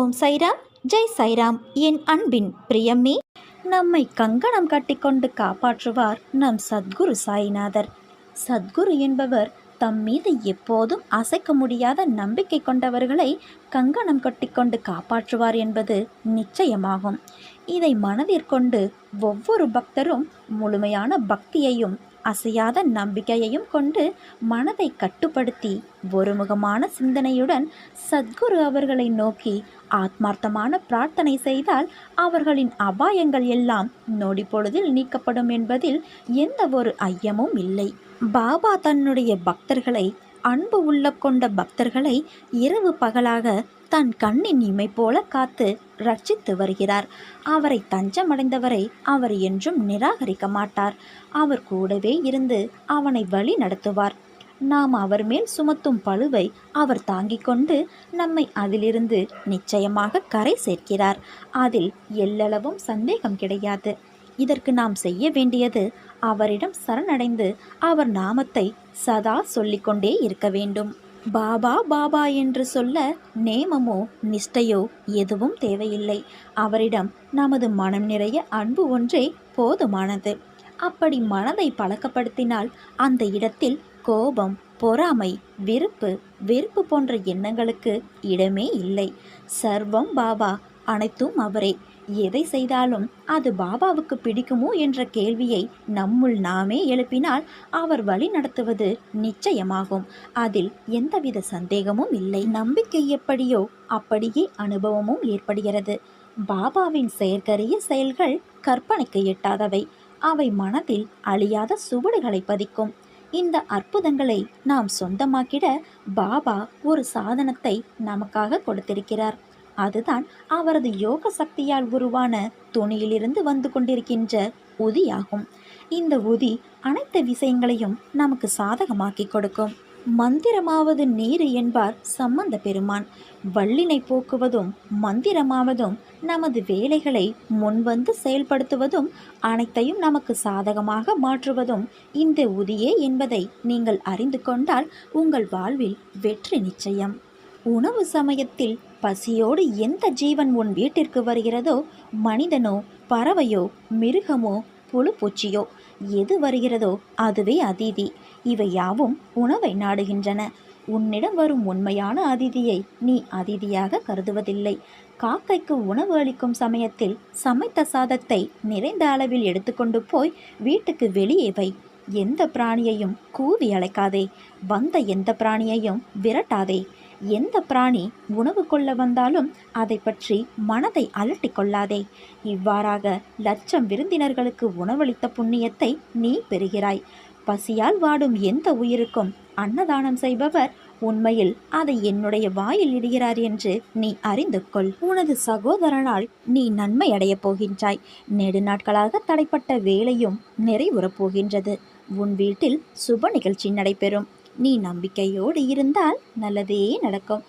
ஓம் சைராம் ஜெய் சைராம். என் அன்பின் பிரியம்மே நம்மை கங்கணம் கட்டிக்கொண்டு காப்பாற்றுவார் நம் சத்குரு சாய்நாதர். சத்குரு என்பவர் தம் மீது எப்போதும் அசைக்க முடியாத நம்பிக்கை கொண்டவர்களை கங்கணம் கட்டிக்கொண்டு காப்பாற்றுவார் என்பது நிச்சயமாகும். இதை மனதிற்கொண்டு ஒவ்வொரு பக்தரும் முழுமையான பக்தியையும் அசையாத நம்பிக்கையையும் கொண்டு மனதை கட்டுப்படுத்தி ஒருமுகமான சிந்தனையுடன் சத்குரு அவர்களை நோக்கி ஆத்மார்த்தமான பிரார்த்தனை செய்தால் அவர்களின் அபாயங்கள் எல்லாம் நொடி பொழுதில் நீக்கப்படும் என்பதில் எந்த ஒரு ஐயமும் இல்லை. பாபா தன்னுடைய பக்தர்களை அன்பு உள்ள கொண்ட பக்தர்களை இரவு பகலாக தன் கண்ணின் இமை போல காத்து ரட்சித்து வருகிறார். அவரை தஞ்சமடைந்தவரை அவர் என்றும் நிராகரிக்க மாட்டார். அவர் கூடவே இருந்து அவனை வழி நடத்துவார். நாம் அவர் மேல் சுமத்தும் பழுவை அவர் தாங்கிக் கொண்டு நம்மை அதிலிருந்து நிச்சயமாக கரை சேர்க்கிறார். அதில் எல்லளவும் சந்தேகம் கிடையாது. இதற்கு நாம் செய்ய வேண்டியது அவரிடம் சரணடைந்து அவர் நாமத்தை சதா சொல்லிக்கொண்டே இருக்க வேண்டும். பாபா பாபா என்று சொல்ல நேமமோ நிஷ்டையோ எதுவும் தேவையில்லை. அவரிடம் நமது மனம் நிறைய அன்பு ஒன்றே போதுமானது. அப்படி மனதை பழக்கப்படுத்தினால் அந்த இடத்தில் கோபம் பொறாமை வெறுப்பு வெறுப்பு போன்ற எண்ணங்களுக்கு இடமே இல்லை. சர்வம் பாபா அனைத்தும் அவரே. எதை செய்தாலும் அது பாபாவுக்கு பிடிக்குமோ என்ற கேள்வியை நம்முள் நாமே எழுப்பினால் அவர் வழி நடத்துவது நிச்சயமாகும். அதில் எந்தவித சந்தேகமும் இல்லை. நம்பிக்கை எப்படியோ அப்படியே அனுபவமும் ஏற்படுகிறது. பாபாவின் செயற்கரிய செயல்கள் கற்பனைக்கு எட்டாதவை. அவை மனதில் அழியாத சுவடுகளை பதிக்கும். இந்த அற்புதங்களை நாம் சொந்தமாக்கிட பாபா ஒரு சாதனத்தை நமக்காக கொடுத்திருக்கிறார். அதுதான் அவரது யோக சக்தியால் உருவான துணியிலிருந்து வந்து கொண்டிருக்கின்ற உதியாகும். இந்த உதி அனைத்து விஷயங்களையும் நமக்கு சாதகமாக்கி கொடுக்கும். மந்திரமாவது நீர் என்பார் சம்பந்த பெருமான். வள்ளினை போக்குவதும் மந்திரமாவதும் நமது வேலைகளை முன்வந்து செயல்படுத்துவதும் அனைத்தையும் நமக்கு சாதகமாக மாற்றுவதும் இந்த உதியே என்பதை நீங்கள் அறிந்து கொண்டால் உங்கள் வாழ்வில் வெற்றி நிச்சயம். உணவு சமயத்தில் பசியோடு எந்த ஜீவன் உன் வீட்டிற்கு வருகிறதோ மனிதனோ பறவையோ மிருகமோ புழுப்பூச்சியோ எது வருகிறதோ அதுவே அதிதி. இவை யாவும் உணவை நாடுகின்றன. உன்னிடம் வரும் உண்மையான அதிதியை நீ அதிதியாக கருதுவதில்லை. காக்கைக்கு உணவு அளிக்கும் சமயத்தில் சமைத்த சாதத்தை நிறைந்த அளவில் எடுத்துக்கொண்டு போய் வீட்டுக்கு வெளியே வை. எந்த பிராணியையும் கூவி அழைக்காதே. வந்த எந்த பிராணியையும் விரட்டாதே. எந்த பிராணி உணவு கொள்ள வந்தாலும் அதை பற்றி மனதை அலட்டி கொள்ளாதே. இவ்வாறாக லட்சம் விருந்தினர்களுக்கு உணவளித்த புண்ணியத்தை நீ பெறுகிறாய். பசியால் வாடும் எந்த உயிருக்கும் அன்னதானம் செய்பவர் உண்மையில் அதை என்னுடைய வாயில் இடுகிறார் என்று நீ அறிந்து கொள். உனது சகோதரனால் நீ நன்மை அடையப் போகின்றாய். நெடுநாட்களாக தடைப்பட்ட வேலையும் நிறைவுறப் போகின்றது. உன் வீட்டில் சுப நிகழ்ச்சி நடைபெறும். நீ நம்பிக்கையோடு இருந்தால் நல்லதே நடக்கும்.